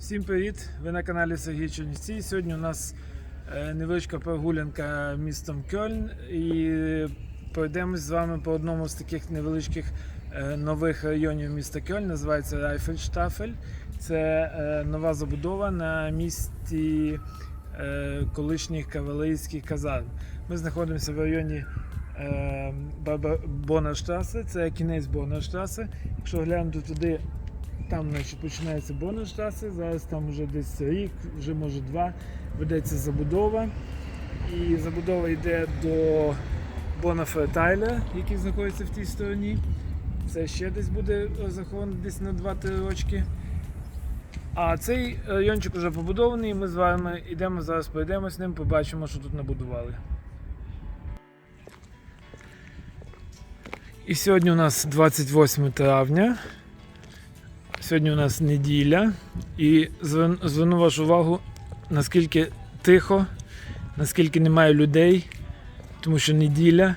Всім привіт! Ви на каналі Сергій Чернівці. Сьогодні у нас е, невеличка прогулянка містом Кьольн і пройдемось з вами по одному з таких невеличких е, нових районів міста Кьольн. Називається Райфельштафель. Це е, нова забудова на місці колишніх кавалерійських казарм. Ми знаходимося в районі Барба- це кінець Боннерштрасе. Якщо глянути туди, там значить, починається Боннерштрасе, зараз там вже десь рік, вже може два, ведеться забудова. І забудова йде до Бонафертайля, який знаходиться в тій стороні. Це ще десь буде заховано десь на 2-3 рочки. А цей райончик вже побудований, ми з вами йдемо зараз, пройдемо з ним, побачимо, що тут набудували. І сьогодні у нас 28 травня. Сьогодні у нас неділя. І звер- зверну вашу увагу, наскільки тихо, наскільки немає людей, тому що неділя,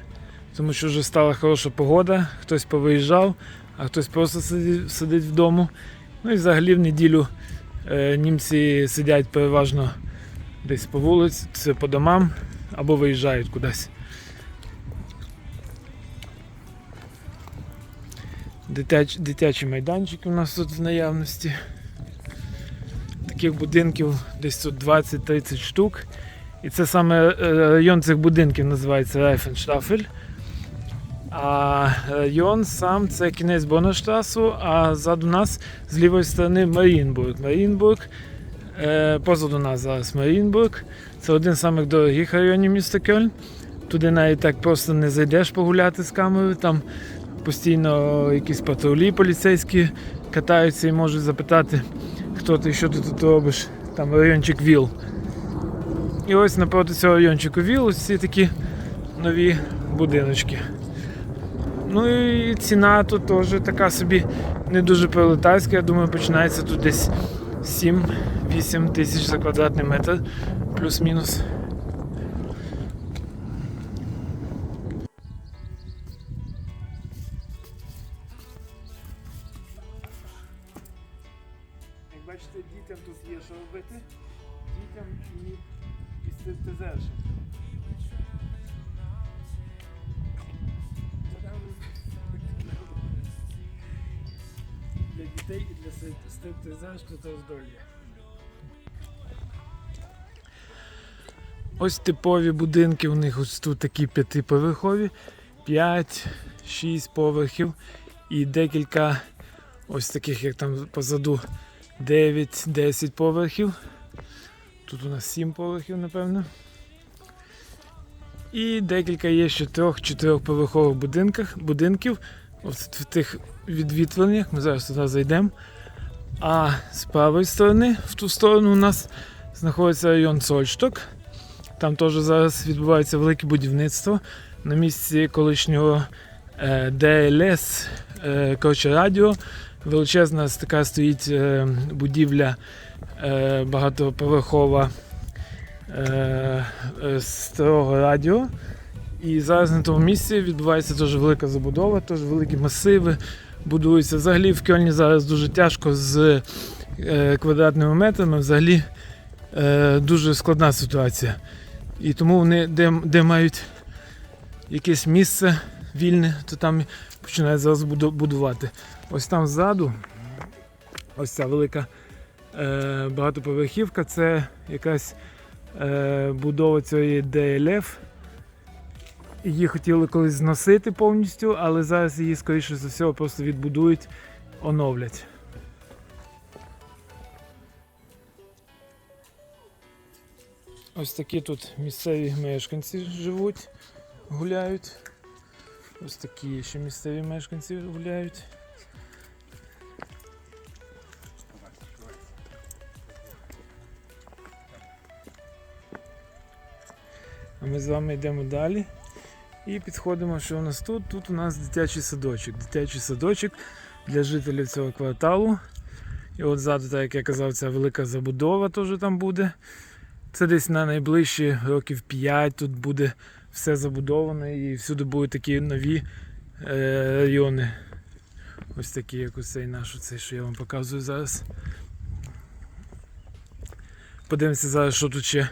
тому що вже стала хороша погода, хтось повиїжджав, а хтось просто сидить, сидить вдома. Ну і взагалі в неділю е, німці сидять переважно десь по вулиці, по домам або виїжджають кудись. Дитяч, дитячі майданчики у нас тут в наявності. Таких будинків десь тут 20-30 штук. І це саме е, район цих будинків називається Райфенштафель. А район сам це кінець Боннерштрасу, а ззаду нас з лівої сторони Марінбург. Марінбург, е, позаду нас зараз Марінбург. Це один з самих дорогих районів міста Кельн. Туди навіть так просто не зайдеш погуляти з камерою. Там постійно якісь патрулі поліцейські катаються і можуть запитати, хто ти, що ти тут робиш. Там райончик ВІЛ. І ось напроти цього райончику ВІЛ ось ці такі нові будиночки. Ну і ціна тут теж така собі не дуже пролетарська. Я думаю, починається тут десь 7-8 тисяч за квадратний метр, плюс-мінус. Бачите, дітям тут є що робити. Дітям і, і. Для дітей і для стрип- стриптизерш тут роздолля. Ось типові будинки у них ось тут такі п'ятиповерхові, 5-6 поверхів і декілька ось таких, як там позаду 9-10 поверхів. Тут у нас 7 поверхів, напевно. І декілька є ще трьох-чотирьох поверхових будинках, будинків. Ось в тих відвітленнях. Ми зараз туди зайдемо. А з правої сторони, в ту сторону, у нас знаходиться район Сольшток. Там теж зараз відбувається велике будівництво на місці колишнього е, ДЛС е, коротше, радіо. Величезна така стоїть е, будівля е, багатоповерхова е, старого радіо. І зараз на тому місці відбувається дуже велика забудова, теж великі масиви будуються. Взагалі в Кельні зараз дуже тяжко з квадратними метрами. Взагалі дуже складна ситуація. І тому вони, де, де мають якесь місце вільне, то там починають зараз будувати. Ось там ззаду, ось ця велика е, багатоповерхівка, це якась е, будова цієї ДЛФ. Її хотіли колись зносити повністю, але зараз її, скоріше за всього, просто відбудують, оновлять. Ось такі тут місцеві мешканці живуть, гуляють. Ось такі ще місцеві мешканці гуляють. А ми з вами йдемо далі. І підходимо, що у нас тут. Тут у нас дитячий садочок. Дитячий садочок для жителів цього кварталу. І от ззаду, так як я казав, ця велика забудова теж там буде. Це десь на найближчі років 5 тут буде все забудовано і всюди будуть такі нові е, райони. Ось такі, як ось цей наш, оцей, що я вам показую зараз. подивимося зараз, що тут ще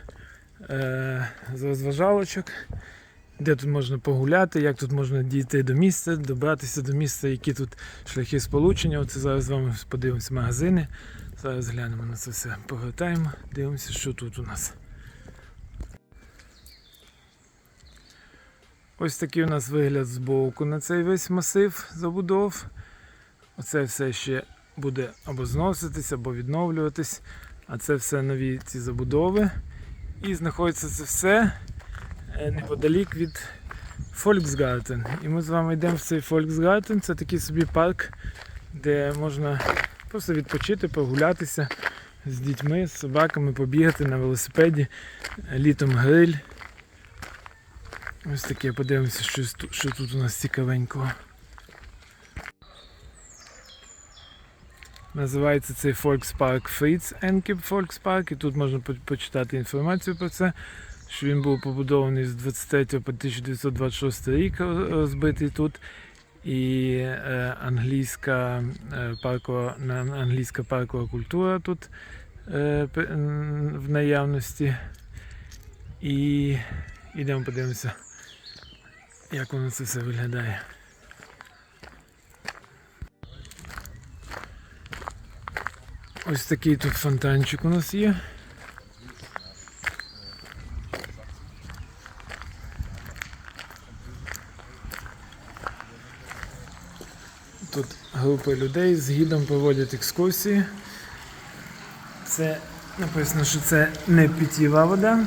е, з розважалочок, де тут можна погуляти, як тут можна дійти до місця, добратися до місця, які тут шляхи сполучення. Оце зараз з вами подивимося магазини. Зараз глянемо на це все. Повертаємо, дивимося, що тут у нас. Ось такий у нас вигляд з боку на цей весь масив забудов. Оце все ще буде або зноситись, або відновлюватись. А це все нові ці забудови. І знаходиться це все е, неподалік від Volksgarten. І ми з вами йдемо в цей Volksgarten. Це такий собі парк, де можна просто відпочити, прогулятися з дітьми, з собаками, побігати на велосипеді, літом гриль. Ось таке, подивимося, що, що тут у нас цікавенького. Називається цей Volkspark Fritz Enkip Volkspark, і тут можна по- почитати інформацію про це, що він був побудований з 23 по 1926 рік, роз- розбитий тут. І е, англійська, е, паркова, англійська паркова культура тут е, в наявності. І йдемо подивимося, як воно це все виглядає. Ось такий тут фонтанчик у нас є. Тут групи людей з гідом проводять екскурсії. Це написано, що це не питєва вода.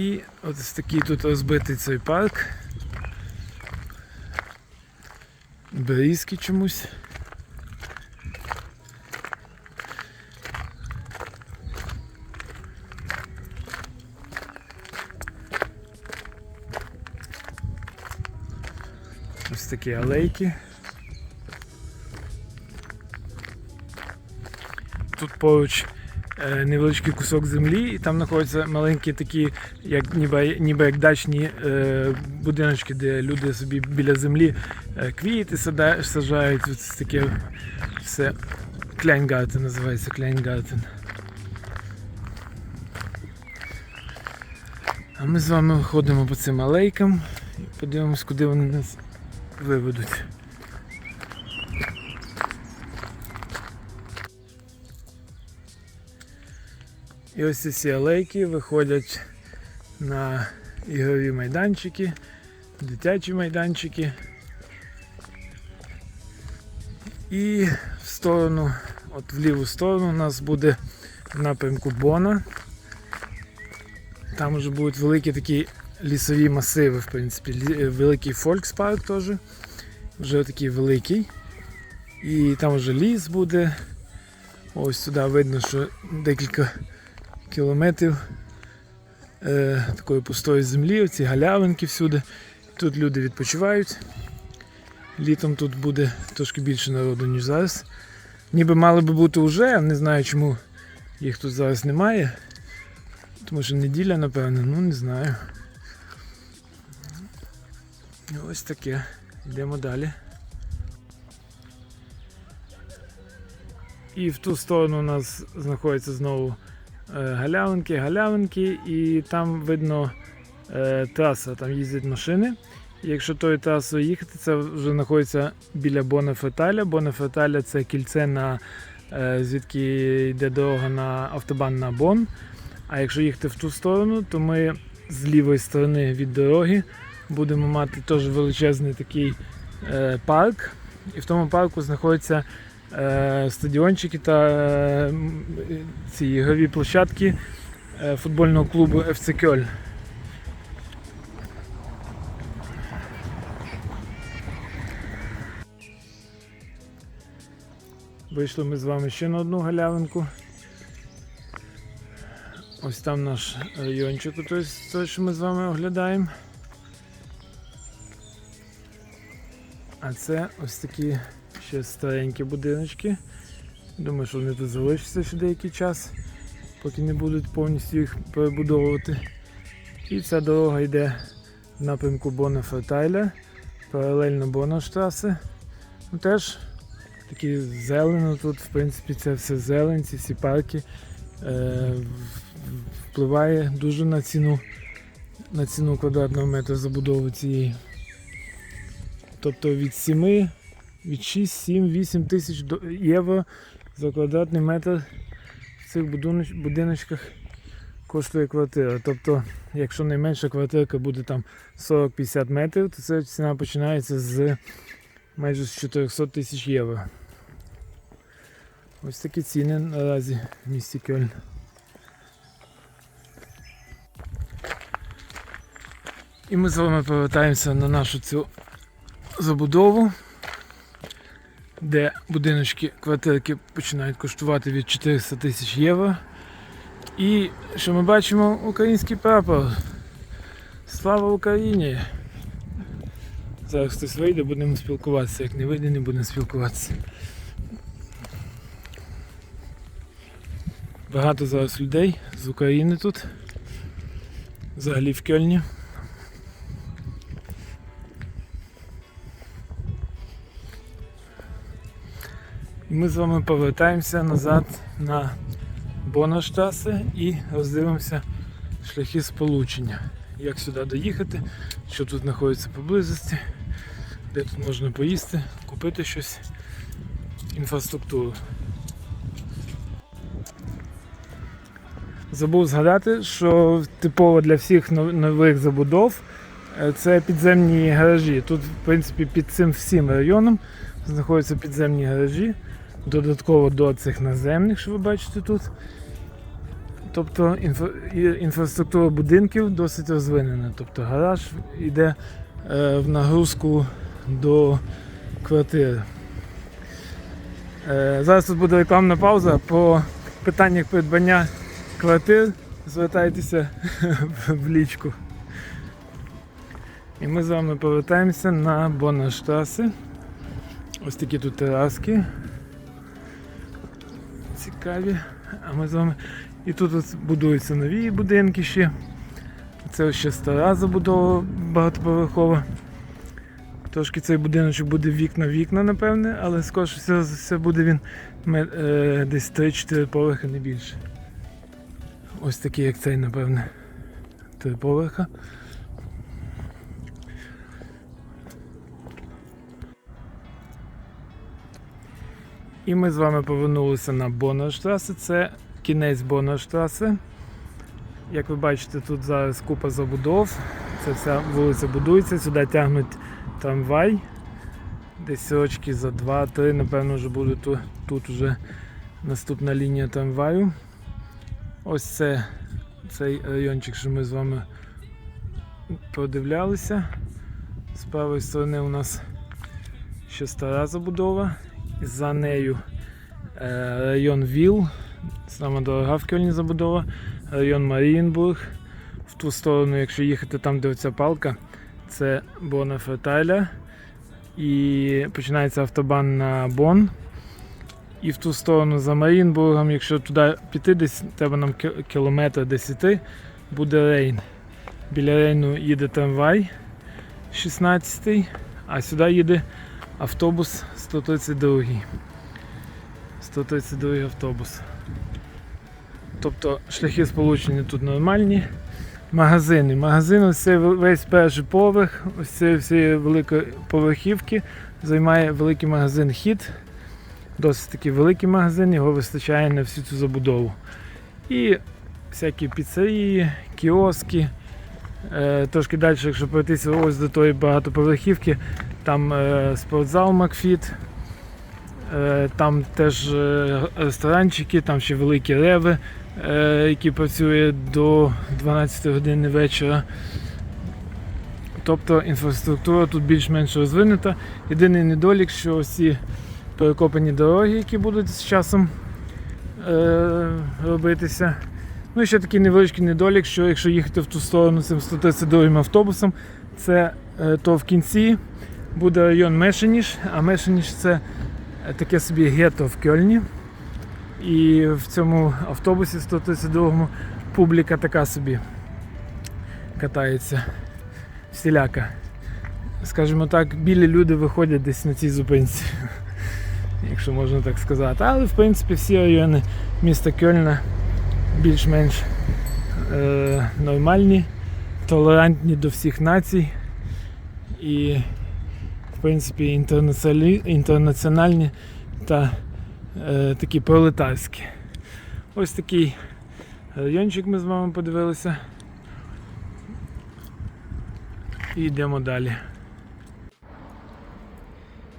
І ось такий тут розбитий цей парк. Берізки чомусь. Ось такі алейки. Тут поруч невеличкий кусок землі, і там знаходяться маленькі такі, як ніби, ніби як дачні е, будиночки, де люди собі біля землі е, квіти саджають. Ось таке все. Кляйнгартен називається Кляйнгартен. А ми з вами ходимо по цим алейкам і подивимось, куди вони нас виведуть. І ось ці алейки виходять на ігрові майданчики, дитячі майданчики. І в сторону, от в ліву сторону у нас буде в напрямку Бона. Там вже будуть великі такі лісові масиви, в принципі, е, великий Фолькспарк теж, вже такий великий. І там вже ліс буде. Ось сюди видно, що декілька кілометрів е, такої пустої землі, оці галявинки всюди. Тут люди відпочивають. Літом тут буде трошки більше народу, ніж зараз. Ніби мали би бути вже, не знаю чому їх тут зараз немає. Тому що неділя, напевно, ну не знаю. Ось таке. Йдемо далі. І в ту сторону у нас знаходяться знову галявинки, галявинки, і там видно е, траса, там їздять машини. Якщо тою трасою їхати, це вже знаходиться біля Бонефеталя. Бонефеталя це кільце, на, е, звідки йде дорога на автобан на Бон. А якщо їхати в ту сторону, то ми з лівої сторони від дороги будемо мати теж величезний такий е, парк. І в тому парку знаходяться е, стадіончики та е, ці ігрові площадки е, футбольного клубу FC Кьоль. Вийшли ми з вами ще на одну галявинку. Ось там наш райончик, той, що ми з вами оглядаємо. А це ось такі ще старенькі будиночки. Думаю, що вони тут залишаться ще деякий час, поки не будуть повністю їх перебудовувати. І ця дорога йде в напрямку Бона Фертайля. паралельно Бонштраси. Ну, теж такі зелено тут, в принципі, це все зелень, ці всі парки. Е, впливає дуже на ціну, на ціну квадратного метра забудови цієї. Тобто від 7, від 6, 7, 8 тисяч євро за квадратний метр в цих будиночках коштує квартира. Тобто, якщо найменша квартирка буде там 40-50 метрів, то ця ціна починається з майже з 400 тисяч євро. Ось такі ціни наразі в місті Кельн. І ми з вами повертаємося на нашу цю забудову, де будиночки, квартирки починають коштувати від 400 тисяч євро. І що ми бачимо український прапор. Слава Україні! Зараз хтось вийде, будемо спілкуватися. Як не вийде, не будемо спілкуватися. Багато зараз людей з України тут. Взагалі в Кельні. І ми з вами повертаємося назад на Бонаштаси і роздивимося шляхи сполучення. Як сюди доїхати, що тут знаходиться поблизості, де тут можна поїсти, купити щось, інфраструктуру. Забув згадати, що типово для всіх нових забудов е, це підземні гаражі. Тут, в принципі, під цим всім районом знаходяться підземні гаражі, додатково до цих наземних, що ви бачите тут. Тобто інфра- інфраструктура будинків досить розвинена. Тобто гараж йде е, в нагрузку до квартири. Е, зараз тут буде рекламна пауза по питаннях придбання квартир. Звертайтеся в лічку. І ми з вами повертаємося на Боннаштраси. Ось такі тут тераски. Цікаві. А ми з вами. І тут будуються нові будинки ще. Це ще стара забудова багатоповерхова. Трошки цей будиночок буде вікна-вікна, напевне, але скоріше все, все буде він е, десь 3-4 поверхи, не більше. Ось такий, як цей, напевне. Три поверха. І ми з вами повернулися на Боннерштрасе. Це кінець Боннерштрасе. Як ви бачите, тут зараз купа забудов. Це вся вулиця будується, сюди тягнуть трамвай. Десь рочки за 2-3, напевно, вже буде тут, тут вже наступна лінія трамваю. Ось це цей райончик, що ми з вами продивлялися. З правої сторони у нас ще стара забудова. За нею е, район Віл, саме дорога в Кельні забудова, район Марієнбург. В ту сторону, якщо їхати там, де оця палка, це Бона Фертайля. І починається автобан на Бон. І в ту сторону за Марієнбургом, якщо туди піти, десь треба нам кілометр десь іти, буде Рейн. Біля Рейну їде трамвай 16 а сюди їде автобус 132. 132 автобус. Тобто шляхи сполучення тут нормальні. Магазини. Магазин, ось весь перший поверх, ось цієї всієї великої поверхівки займає великий магазин Хід. Досить такий великий магазин, його вистачає на всю цю забудову. І всякі піцерії, кіоски. Е, трошки далі, якщо пройтися ось до тої багатоповерхівки, там е, спортзал Макфіт, е, там теж ресторанчики, там ще великі реви, які працює до 12 години вечора. Тобто інфраструктура тут більш-менш розвинута. Єдиний недолік, що ці перекопані дороги, які будуть з часом робитися. Ну і ще такий невеличкий недолік, що якщо їхати в ту сторону цим 132 автобусом, це е, то в кінці буде район Мешеніш, а Мешеніш це е, таке собі гетто в Кельні. І в цьому автобусі 132 публіка така собі катається всіляка. скажімо так, білі люди виходять десь на цій зупинці, якщо можна так сказати. Але в принципі всі райони міста Кьольна більш-менш е, нормальні, толерантні до всіх націй і, в принципі, інтернаціональні та е, такі пролетарські. Ось такий райончик ми з вами подивилися. І йдемо далі.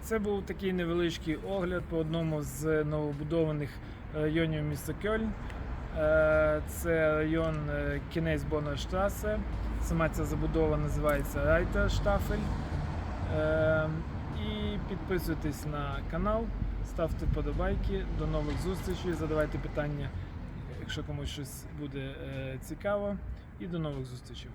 Це був такий невеличкий огляд по одному з новобудованих районів міста Кьольн. Е, Це район е, кінець Боннерштрасе. Сама ця забудова називається Райтерштафель. Е, І підписуйтесь на канал, ставте вподобайки. До нових зустрічей, задавайте питання, якщо комусь щось буде цікаво. І до нових зустрічей.